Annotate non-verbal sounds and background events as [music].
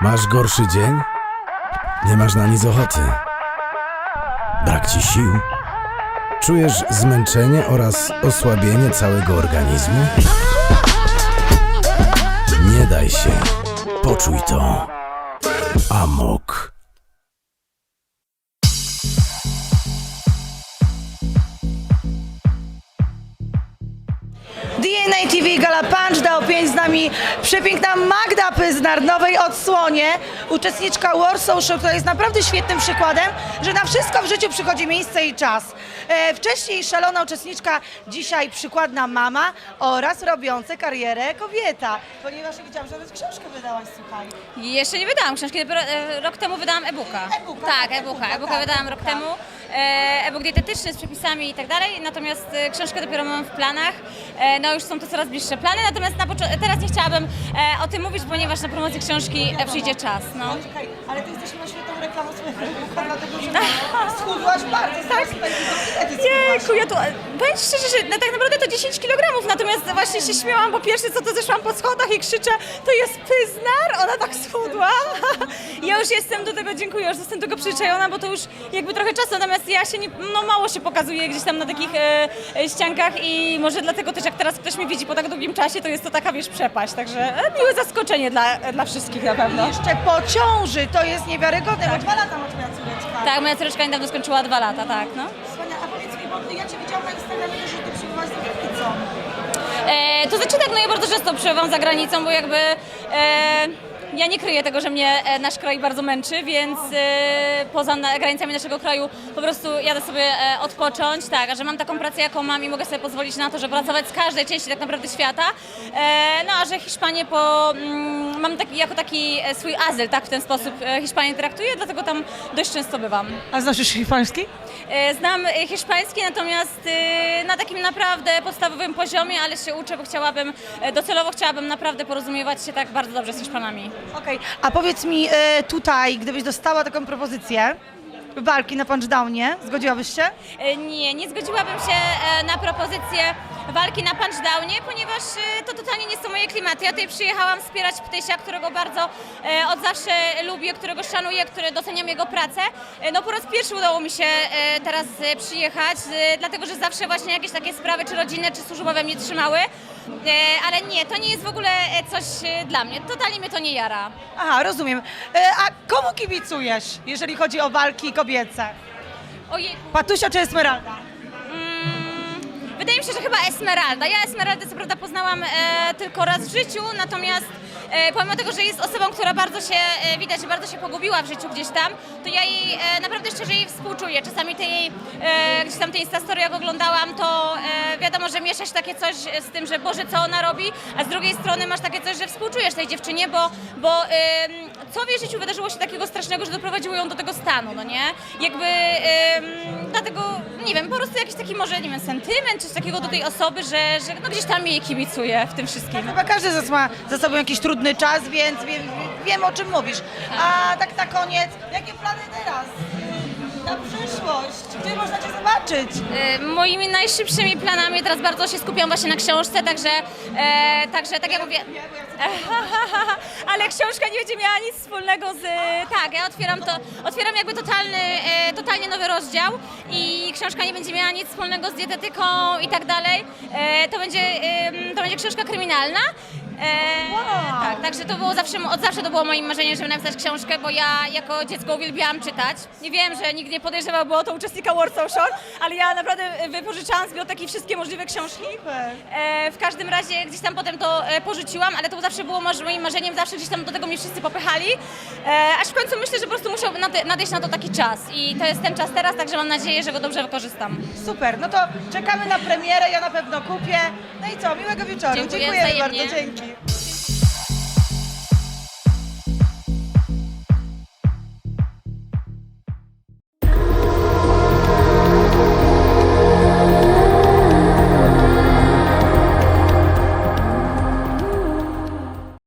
Masz gorszy dzień? Nie masz na nic ochoty. Brak ci sił? Czujesz zmęczenie oraz osłabienie całego organizmu? Nie daj się. Poczuj to. Amok. DNA TV Gala Punch nami przepiękna Magda Pyznar, nowej odsłonie, uczestniczka Warsaw Show, która jest naprawdę świetnym przykładem, że na wszystko w życiu przychodzi miejsce i czas. E, wcześniej szalona uczestniczka, dzisiaj przykładna mama oraz robiąca karierę kobieta, ponieważ widziałam, że nawet książkę wydałaś, słuchaj. Jeszcze nie wydałam książki, dopiero e, rok temu wydałam e-booka. E-booka, tak, tak, e-booka. e-booka, E-booka tak, wydałam rok e-booka. temu. E-book dietetyczny z przepisami i tak dalej, natomiast e, książkę dopiero mam w planach. E, no już są to coraz bliższe plany, natomiast teraz nie chciałabym e, o tym mówić, ponieważ na promocję książki e, przyjdzie czas. No. Czekaj, ale ty jesteś na świetną reklamą swojego [laughs] dlatego że [laughs] schudłaś bardzo, tak? Schudłaś? Jejku, ja tu, powiem szczerze, że no, tak naprawdę to 10 kg, natomiast właśnie się śmiałam, bo pierwsze co to zeszłam po schodach i krzyczę, to jest pyznar, ona tak schudła. Ja już jestem do tego, dziękuję, już jestem do tego przyzwyczajona, bo to już jakby trochę czasu, natomiast ja się nie, no mało się pokazuję gdzieś tam na takich e, e, ściankach i może dlatego też jak teraz ktoś mnie widzi po tak długim czasie, to jest to taka, wiesz, przepaść, także e, miłe zaskoczenie dla, dla wszystkich na pewno. Jeszcze po ciąży, to jest niewiarygodne, bo dwa lata ma twoja córeczka. Tak, moja córeczka niedawno skończyła dwa lata, tak, no. Wspaniale. A powiedz mi, bo ja Cię widziałam na Instagramie że Ty za granicą. E, to znaczy tak, no ja bardzo często przebywam za granicą, bo jakby e, ja nie kryję tego, że mnie e, nasz kraj bardzo męczy, więc e, poza na, granicami naszego kraju po prostu jadę sobie e, odpocząć, tak, a że mam taką pracę, jaką mam i mogę sobie pozwolić na to, żeby pracować z każdej części tak naprawdę świata, e, no a że Hiszpanię po, mm, mam taki, jako taki e, swój azyl, tak, w ten sposób e, Hiszpanię traktuję, dlatego tam dość często bywam. A znasz już hiszpański? E, Znam e, hiszpański, natomiast e, na takim naprawdę podstawowym poziomie, ale się uczę, bo chciałabym, e, docelowo chciałabym naprawdę porozumiewać się tak bardzo dobrze z Hiszpanami. Okej, a powiedz mi e, tutaj, gdybyś dostała taką propozycję walki na punchdownie, zgodziłabyś się? E, Nie, nie zgodziłabym się e, na propozycję walki na punchdownie, ponieważ e, to totalnie nie są moje klimaty. Ja tutaj przyjechałam wspierać Ptysia, którego bardzo e, od zawsze lubię, którego szanuję, który doceniam jego pracę. E, No po raz pierwszy udało mi się teraz przyjechać, dlatego że zawsze właśnie jakieś takie sprawy, czy rodzinne, czy służbowe mnie trzymały. Ale nie, to nie jest w ogóle coś dla mnie. Totalnie mnie to nie jara. Aha, rozumiem. A komu kibicujesz, jeżeli chodzi o walki kobiece? Ojej, Patusia czy Esmeralda? Wydaje mi się, że chyba Esmeralda. Ja Esmeraldę co prawda poznałam e, tylko raz w życiu, natomiast e, pomimo tego, że jest osobą, która bardzo się, e, widać, że bardzo się pogubiła w życiu gdzieś tam, to ja jej e, naprawdę szczerze jej współczuję. Czasami te jej, e, gdzieś tam te Instastory jak oglądałam, to e, wiadomo, że miesza się takie coś z tym, że Boże, co ona robi, a z drugiej strony masz takie coś, że współczujesz tej dziewczynie, bo, bo co w jej życiu wydarzyło się takiego strasznego, że doprowadziło ją do tego stanu, no nie? Jakby em, dlatego, nie wiem, po prostu jakiś taki może, nie wiem, sentyment, coś takiego do tej osoby, że, że no gdzieś tam jej kibicuje w tym wszystkim. Chyba każdy z nas ma za sobą jakiś trudny czas, więc wiem, wiem o czym mówisz. A tak na koniec, jakie plany przyszłość? Gdzie można Cię zobaczyć? E, Moimi najszybszymi planami teraz bardzo się skupiam właśnie na książce, także, e, także tak jak mówię. [laughs] Ale książka nie będzie miała nic wspólnego z. Tak, ja otwieram to. Otwieram jakby totalny, e, totalnie nowy rozdział i książka nie będzie miała nic wspólnego z dietetyką i tak dalej. E, to, będzie, to będzie książka kryminalna. E, Wow. Tak, także to było zawsze, od zawsze to było moim marzeniem, żeby napisać książkę, bo ja jako dziecko uwielbiałam czytać. Nie wiem, że nikt nie podejrzewał, było to uczestnika Warsaw Shore, ale ja naprawdę wypożyczałam z biblioteki wszystkie możliwe książki. E, w każdym razie gdzieś tam potem to e, porzuciłam, ale to zawsze było moż- moim marzeniem, zawsze gdzieś tam do tego mnie wszyscy popychali. E, aż w końcu myślę, że po prostu musiał nade- nadejść na to taki czas i to jest ten czas teraz, także mam nadzieję, że go dobrze wykorzystam. Super, no to czekamy na premierę, ja na pewno kupię. No i co, miłego wieczoru. Dziękuję Dziękujemy wzajemnie. bardzo, dzięki.